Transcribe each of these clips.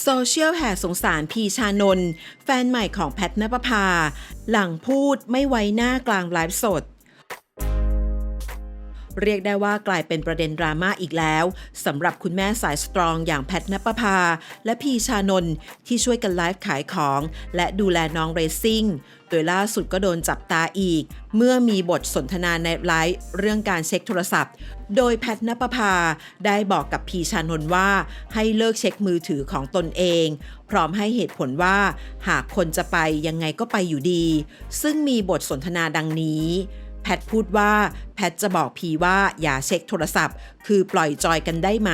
โซเชียลแห่สงสารพีชานนท์แฟนใหม่ของแพทนปภาหลังพูดไม่ไว้หน้ากลางไลฟ์สด เรียกได้ว่ากลายเป็นประเด็นดราม่าอีกแล้วสำหรับคุณแม่สายสตรองอย่างแพทนปภา และพีชานนท์ที่ช่วยกันไลฟ์ขายของ และดูแลน้องเรซิ่งโดยล่าสุดก็โดนจับตาอีก เมื่อมีบทสนทนาในไลฟ์เรื่องการเช็คโทรศัพท์ โดยแพทนปภาได้บอกกับพีชานนท์ว่า ให้เลิกเช็คมือถือของตนเอง พร้อมให้เหตุผลว่า หากคนจะไปยังไงก็ไปอยู่ดี ซึ่งมีบทสนทนาดังนี้ แพทพูดว่า แพทจะบอกพีว่าอย่าเช็คโทรศัพท์ คือปล่อยจอยกันได้ไหม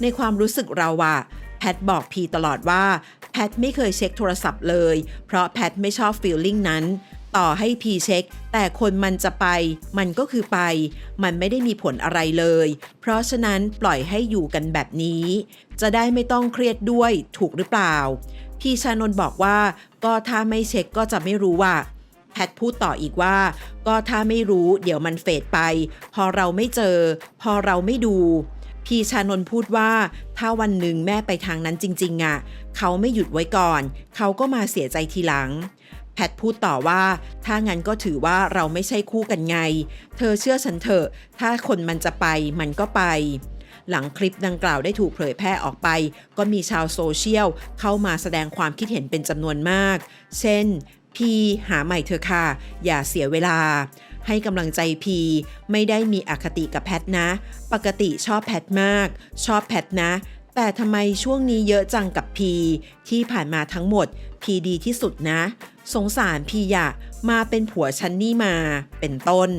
ในความรู้สึกเราอะแพทบอกพีตลอดว่า แพทไม่เคยเช็คโทรศัพท์เลย เพราะแพทไม่ชอบฟีลลิ่งนั้น ต่อให้พีเช็ค แต่คนมันจะไป มันก็คือไป มันไม่ได้มีผลอะไรเลย เพราะฉะนั้นปล่อยให้อยู่กันแบบนี้ จะได้ไม่ต้องเครียดด้วยถูกหรือเปล่า พี่ชานนบอกว่าก็ถ้าไม่เช็คก็จะไม่รู้ว่า แพทพูดต่ออีกว่า ก็ถ้าไม่รู้เดี๋ยวมันเฟดไป พอเราไม่เจอ พอเราไม่ดู พี่ชานนพูดว่า ถ้าวันหนึ่งแม่ไปทางนั้นจริงๆอะ่ะ เขาไม่หยุดไว้ก่อน เขาก็มาเสียใจทีหลังแพทพูดต่อว่า ถ้างั้นก็ถือว่าเราไม่ใช่คู่กันไง เธอเชื่อฉันเถอะ ถ้าคนมันจะไปมันก็ไป หลังคลิปดังกล่าวได้ถูกเผยแพร่ออกไป ก็มีชาวโซเชียลเข้ามาแสดงความคิดเห็นเป็นจำนวนมาก เช่น พีหาใหม่เธอค่ะ อย่าเสียเวลา ให้กำลังใจพีไม่ได้มีอคติกับแพทนะ ปกติชอบแพทมาก ชอบแพทนะ แต่ทำไมช่วงนี้เยอะจังกับพีที่ผ่านมาทั้งหมด พีดีที่สุดนะ สงสารพีอยะมาเป็นผัวฉันนี่มา เป็นต้น